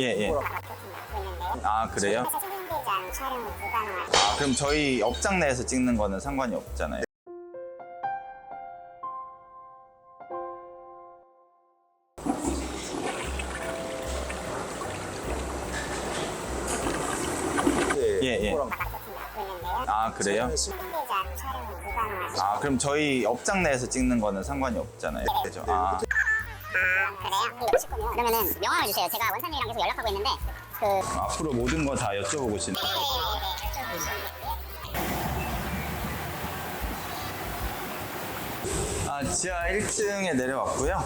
예, 예. 아, 그래요? 회사 생산대장 촬영은 불가능할 아, 그럼 저희 업장 내에서 찍는 거는 상관이 없잖아요. 예, 예. 것 같은데요. 아, 그래요? 생산대장 촬영은 불가능할 아, 그럼 저희 업장 내에서 찍는 거는 상관이 없잖아요. 그죠? 아, 그래요? 이거 실 거면 그러면은 명함을 주세요. 제가 원산님이랑 계속 연락하고 있는데 그 앞으로 모든 거 다 여쭤보고 싶네. 아, 지하 1층에 내려왔고요.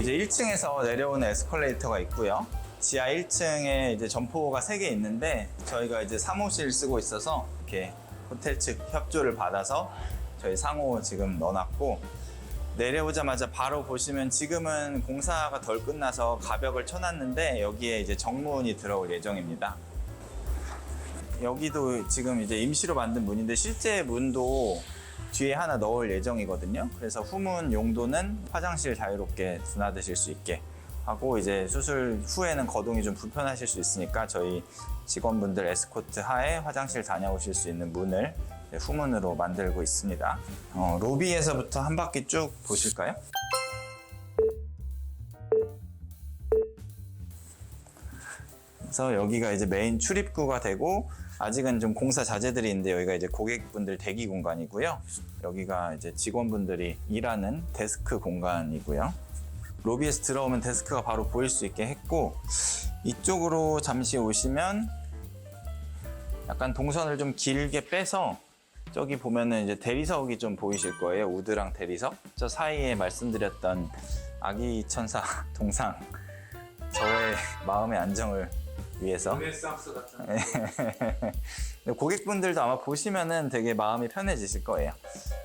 이제 1층에서 내려오는 에스컬레이터가 있고요. 지하 1층에 이제 점포가 3개 있는데 저희가 이제 사무실 쓰고 있어서 이렇게 호텔 측 협조를 받아서 저희 상호 지금 넣어놨고 내려오자마자 바로 보시면 지금은 공사가 덜 끝나서 가벽을 쳐놨는데 여기에 이제 정문이 들어올 예정입니다. 여기도 지금 이제 임시로 만든 문인데 실제 문도 뒤에 하나 넣을 예정이거든요. 그래서 후문 용도는 화장실 자유롭게 드나드실 수 있게 하고 이제 수술 후에는 거동이 좀 불편하실 수 있으니까 저희 직원분들 에스코트 하에 화장실 다녀오실 수 있는 문을 후문으로 만들고 있습니다. 어, 로비에서부터 한 바퀴 쭉 보실까요? 그래서 여기가 이제 메인 출입구가 되고 아직은 좀 공사 자재들이 있는데 여기가 이제 고객분들 대기 공간이고요. 여기가 이제 직원분들이 일하는 데스크 공간이고요. 로비에서 들어오면 데스크가 바로 보일 수 있게 했고 이쪽으로 잠시 오시면 약간 동선을 좀 길게 빼서 저기 보면은 이제 대리석이 좀 보이실 거예요. 우드랑 대리석. 저 사이에 말씀드렸던 아기 천사 동상 저의 마음의 안정을 위해서 르네상스 같은 근데 고객분들도 아마 보시면은 되게 마음이 편해지실 거예요.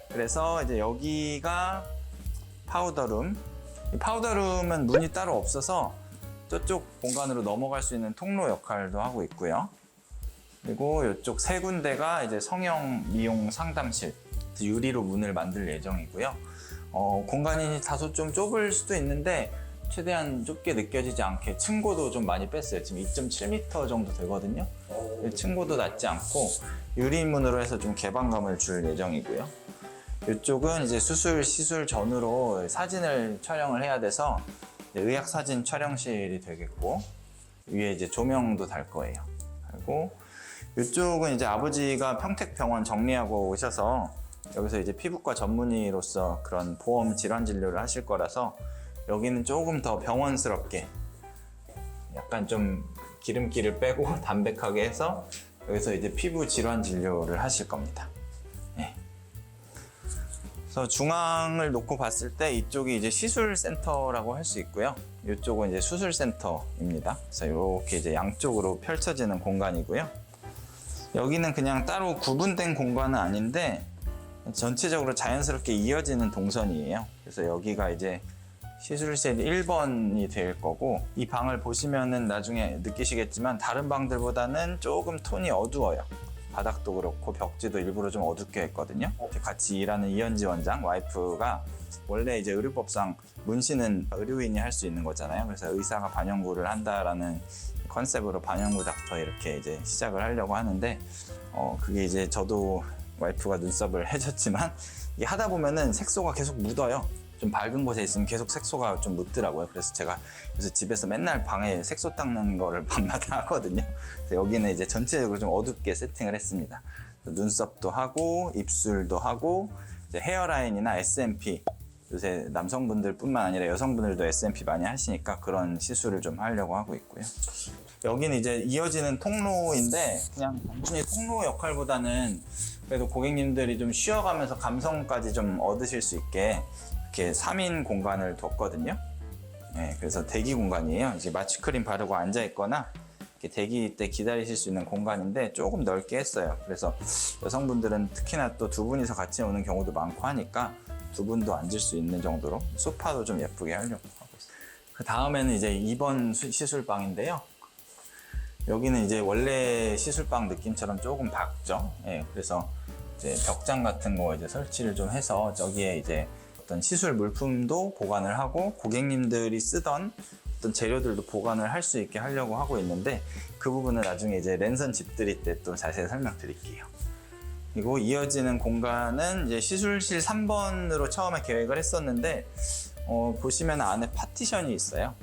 그래서 이제 여기가 파우더룸. 이 파우더룸은 문이 따로 없어서 저쪽 공간으로 넘어갈 수 있는 통로 역할도 하고 있고요. 그리고 이쪽 세 군데가 이제 성형 미용 상담실. 유리로 문을 만들 예정이고요. 어, 공간이 다소 좀 좁을 수도 있는데 최대한 좁게 느껴지지 않게 층고도 좀 많이 뺐어요. 지금 2.7m 정도 되거든요. 층고도 낮지 않고 유리문으로 해서 좀 개방감을 줄 예정이고요. 이쪽은 이제 수술 시술 전후로 사진을 촬영을 해야 돼서 의학 사진 촬영실이 되겠고 위에 이제 조명도 달 거예요. 그리고 이쪽은 이제 아버지가 평택병원 정리하고 오셔서 여기서 이제 피부과 전문의로서 그런 보험 질환 진료를 하실 거라서 여기는 조금 더 병원스럽게 약간 좀 기름기를 빼고 담백하게 해서 여기서 이제 피부 질환 진료를 하실 겁니다. 네. 그래서 중앙을 놓고 봤을 때 이쪽이 이제 시술 센터라고 할 수 있고요. 이쪽은 이제 수술 센터입니다. 그래서 이렇게 이제 양쪽으로 펼쳐지는 공간이고요. 여기는 그냥 따로 구분된 공간은 아닌데 전체적으로 자연스럽게 이어지는 동선이에요. 그래서 여기가 이제 시술실 1번이 될 거고 이 방을 보시면은 나중에 느끼시겠지만 다른 방들보다는 조금 톤이 어두워요. 바닥도 그렇고 벽지도 일부러 좀 어둡게 했거든요. 같이 일하는 이현지 원장 와이프가 원래 이제 의료법상 문신은 의료인이 할 수 있는 거잖아요. 그래서 의사가 반영구를 한다라는 컨셉으로 반영구 닥터 이렇게 이제 시작을 하려고 하는데 어 그게 이제 저도 와이프가 눈썹을 해줬지만 이게 하다 보면은 색소가 계속 묻어요. 좀 밝은 곳에 있으면 계속 색소가 좀 묻더라고요. 그래서 제가 요새 집에서 맨날 방에 색소 닦는 거를 밤마다 하거든요. 그래서 여기는 이제 전체적으로 좀 어둡게 세팅을 했습니다. 그래서 눈썹도 하고 입술도 하고 헤어라인이나 SMP 요새 남성분들뿐만 아니라 여성분들도 SMP 많이 하시니까 그런 시술을 좀 하려고 하고 있고요. 여기는 이제 이어지는 통로인데 그냥 단순히 통로 역할보다는 그래도 고객님들이 좀 쉬어가면서 감성까지 좀 얻으실 수 있게 이렇게 3인 공간을 뒀거든요. 네, 그래서 대기 공간이에요. 이제 마취크림 바르고 앉아 있거나 대기 때 기다리실 수 있는 공간인데 조금 넓게 했어요. 그래서 여성분들은 특히나 또 두 분이서 같이 오는 경우도 많고 하니까 두 분도 앉을 수 있는 정도로 소파도 좀 예쁘게 하려고 하고 있어요. 그 다음에는 이제 2번 수- 시술방인데요. 여기는 이제 원래 시술방 느낌처럼 조금 밝죠. 예, 그래서 이제 벽장 같은 거 이제 설치를 좀 해서 저기에 이제 어떤 시술 물품도 보관을 하고 고객님들이 쓰던 어떤 재료들도 보관을 할 수 있게 하려고 하고 있는데 그 부분은 나중에 이제 랜선 집들이 때 또 자세히 설명드릴게요. 그리고 이어지는 공간은 이제 시술실 3번으로 처음에 계획을 했었는데 어, 보시면 안에 파티션이 있어요.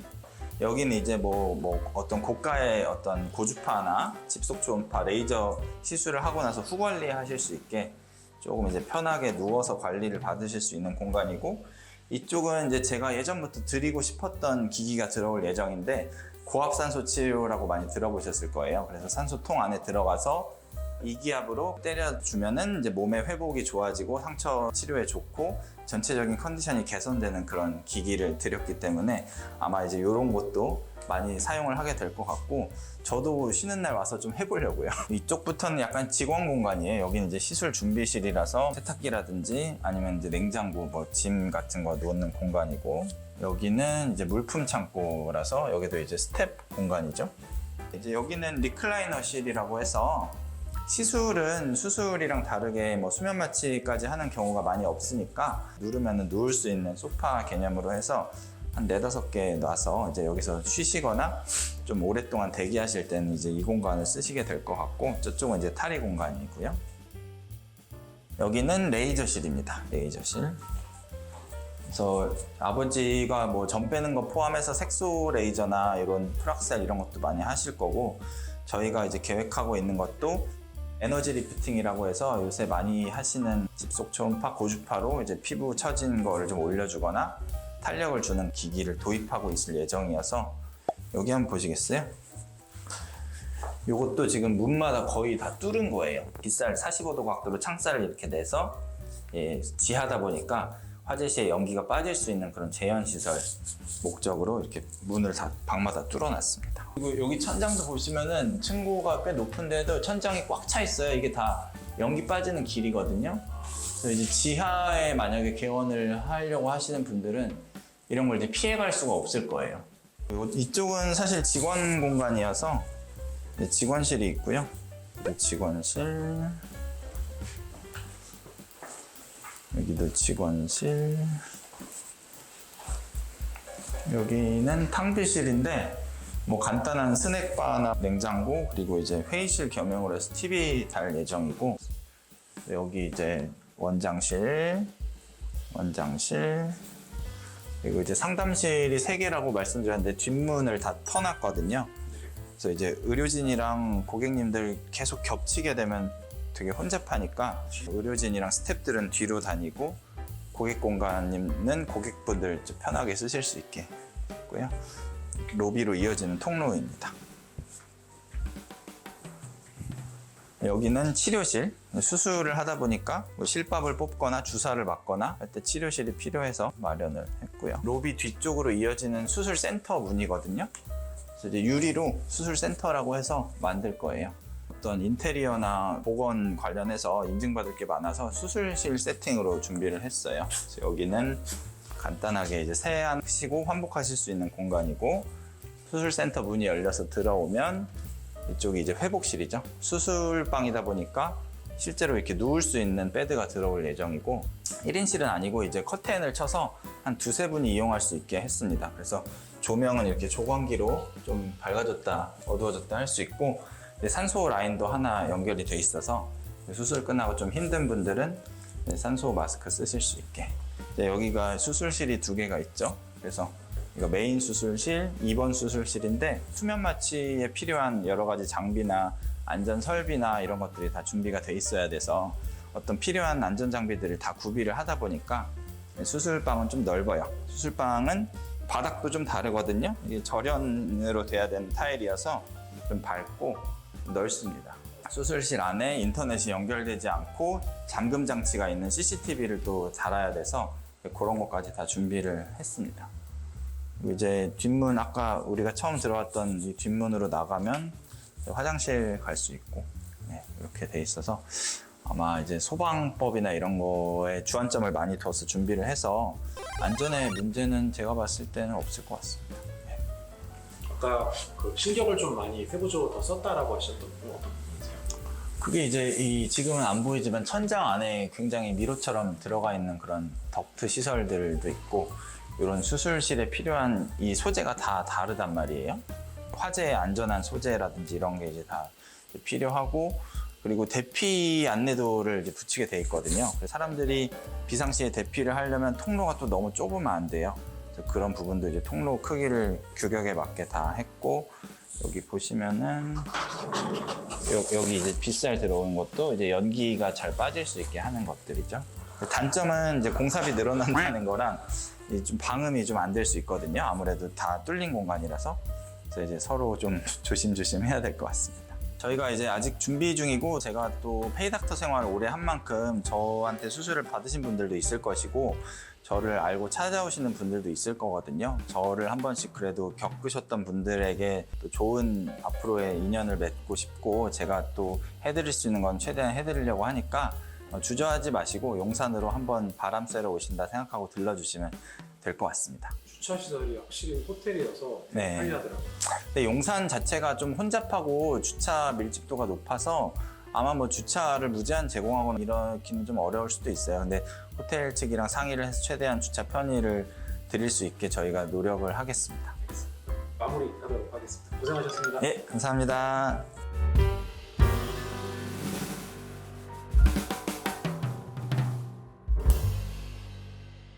여기는 이제 뭐, 뭐 어떤 고가의 어떤 고주파나 집속 초음파 레이저 시술을 하고 나서 후 관리하실 수 있게 조금 이제 편하게 누워서 관리를 받으실 수 있는 공간이고 이쪽은 이제 제가 예전부터 드리고 싶었던 기기가 들어올 예정인데 고압산소 치료라고 많이 들어보셨을 거예요. 그래서 산소통 안에 들어가서 이기압으로 때려주면은 이제 몸의 회복이 좋아지고 상처 치료에 좋고 전체적인 컨디션이 개선되는 그런 기기를 드렸기 때문에 아마 이제 이런 것도 많이 사용을 하게 될 것 같고 저도 쉬는 날 와서 좀 해보려고요. 이쪽부터는 약간 직원 공간이에요. 여기는 이제 시술 준비실이라서 세탁기라든지 아니면 이제 냉장고, 뭐 짐 같은 거 놓는 공간이고 여기는 이제 물품 창고라서 여기도 이제 스텝 공간이죠. 이제 여기는 리클라이너실이라고 해서 시술은 수술이랑 다르게 뭐 수면 마취까지 하는 경우가 많이 없으니까 누르면 누울 수 있는 소파 개념으로 해서 한 네다섯 개 놔서 이제 여기서 쉬시거나 좀 오랫동안 대기하실 때는 이제 이 공간을 쓰시게 될 것 같고 저쪽은 이제 탈의 공간이고요. 여기는 레이저실입니다. 레이저실. 그래서 아버지가 뭐 점 빼는 거 포함해서 색소 레이저나 이런 프락셀 이런 것도 많이 하실 거고 저희가 이제 계획하고 있는 것도 에너지 리프팅이라고 해서 요새 많이 하시는 집속 초음파 고주파로 이제 피부 처진 거를 좀 올려주거나 탄력을 주는 기기를 도입하고 있을 예정이어서 여기 한번 보시겠어요? 요것도 지금 문마다 거의 다 뚫은 거예요. 빗살 45도 각도로 창살을 이렇게 내서 예, 지하다 보니까 화재 시에 연기가 빠질 수 있는 그런 재현 시설 목적으로 이렇게 문을 다 방마다 뚫어놨습니다. 그리고 여기 천장도 보시면은 층고가 꽤 높은데도 천장이 꽉 차 있어요. 이게 다 연기 빠지는 길이거든요. 그래서 이제 지하에 만약에 개원을 하려고 하시는 분들은 이런 걸 이제 피해갈 수가 없을 거예요. 그리고 이쪽은 사실 직원 공간이어서 직원실이 있고요. 직원실. 여기도 직원실. 여기는 탕비실인데 뭐 간단한 스낵바나 냉장고 그리고 이제 회의실 겸용으로 해서 TV 달 예정이고 여기 이제 원장실, 원장실 그리고 이제 상담실이 세 개라고 말씀드렸는데 뒷문을 다 터놨거든요. 그래서 이제 의료진이랑 고객님들 계속 겹치게 되면 되게 혼잡하니까 의료진이랑 스탭들은 뒤로 다니고 고객 공간님은 고객분들 좀 편하게 쓰실 수 있게 있고요. 로비로 이어지는 통로입니다. 여기는 치료실. 수술을 하다 보니까 뭐 실밥을 뽑거나 주사를 맞거나 할 때 치료실이 필요해서 마련을 했고요. 로비 뒤쪽으로 이어지는 수술 센터 문이거든요. 이제 유리로 수술 센터라고 해서 만들 거예요. 어떤 인테리어나 보건 관련해서 인증받을 게 많아서 수술실 세팅으로 준비를 했어요. 여기는 간단하게 이제 세안하시고 환복하실 수 있는 공간이고 수술센터 문이 열려서 들어오면 이쪽이 이제 회복실이죠. 수술방이다 보니까 실제로 이렇게 누울 수 있는 베드가 들어올 예정이고 1인실은 아니고 이제 커튼을 쳐서 한 두세 분이 이용할 수 있게 했습니다. 그래서 조명은 이렇게 조광기로 좀 밝아졌다 어두워졌다 할 수 있고 산소 라인도 하나 연결이 돼 있어서 수술 끝나고 좀 힘든 분들은 산소 마스크 쓰실 수 있게 여기가 수술실이 두 개가 있죠. 그래서 이거 메인 수술실, 2번 수술실인데 수면 마취에 필요한 여러 가지 장비나 안전 설비나 이런 것들이 다 준비가 돼 있어야 돼서 어떤 필요한 안전 장비들을 다 구비를 하다 보니까 수술방은 좀 넓어요. 수술방은 바닥도 좀 다르거든요. 이게 절연으로 돼야 되는 타일이어서 좀 밝고 넓습니다. 수술실 안에 인터넷이 연결되지 않고 잠금 장치가 있는 CCTV를 또 달아야 돼서 그런 것까지 다 준비를 했습니다. 이제 뒷문 아까 우리가 처음 들어왔던 이 뒷문으로 나가면 화장실 갈 수 있고 네, 이렇게 돼 있어서 아마 이제 소방법이나 이런 거에 주안점을 많이 둬서 준비를 해서 안전에 문제는 제가 봤을 때는 없을 것 같습니다. 아까 그 신경을 좀 많이 세부적으로 더 썼다라고 하셨던 건 어떤 부분이세요? 그게 이제 이 지금은 안 보이지만 천장 안에 굉장히 미로처럼 들어가 있는 그런 덕트 시설들도 있고 이런 수술실에 필요한 이 소재가 다 다르단 말이에요. 화재에 안전한 소재라든지 이런 게 이제 다 필요하고 그리고 대피 안내도를 이제 붙이게 돼 있거든요. 사람들이 비상시에 대피를 하려면 통로가 또 너무 좁으면 안 돼요. 그래서 그런 부분도 이제 통로 크기를 규격에 맞게 다 했고 여기 보시면은 여, 기 이제 빗살 들어오는 것도 이제 연기가 잘 빠질 수 있게 하는 것들이죠. 단점은 이제 공사비 늘어난다는 거랑 이 좀 방음이 좀 안 될 수 있거든요. 아무래도 다 뚫린 공간이라서 그래서 이제 서로 좀 조심조심 해야 될 것 같습니다. 저희가 이제 아직 준비 중이고 제가 또 페이닥터 생활을 오래 한 만큼 저한테 수술을 받으신 분들도 있을 것이고 저를 알고 찾아오시는 분들도 있을 거거든요. 저를 한 번씩 그래도 겪으셨던 분들에게 또 좋은 앞으로의 인연을 맺고 싶고 제가 또 해드릴 수 있는 건 최대한 해드리려고 하니까 어, 주저하지 마시고 용산으로 한번 바람 쐬러 오신다 생각하고 들러주시면 될 것 같습니다. 주차 시설이 확실히 호텔이어서 네. 편리하더라고요. 근데 용산 자체가 좀 혼잡하고 주차 밀집도가 높아서 아마 뭐 주차를 무제한 제공하거나 이렇기는 좀 어려울 수도 있어요. 근데 호텔 측이랑 상의를 해서 최대한 주차 편의를 드릴 수 있게 저희가 노력을 하겠습니다. 마무리하도록 하겠습니다. 고생하셨습니다. 예, 감사합니다.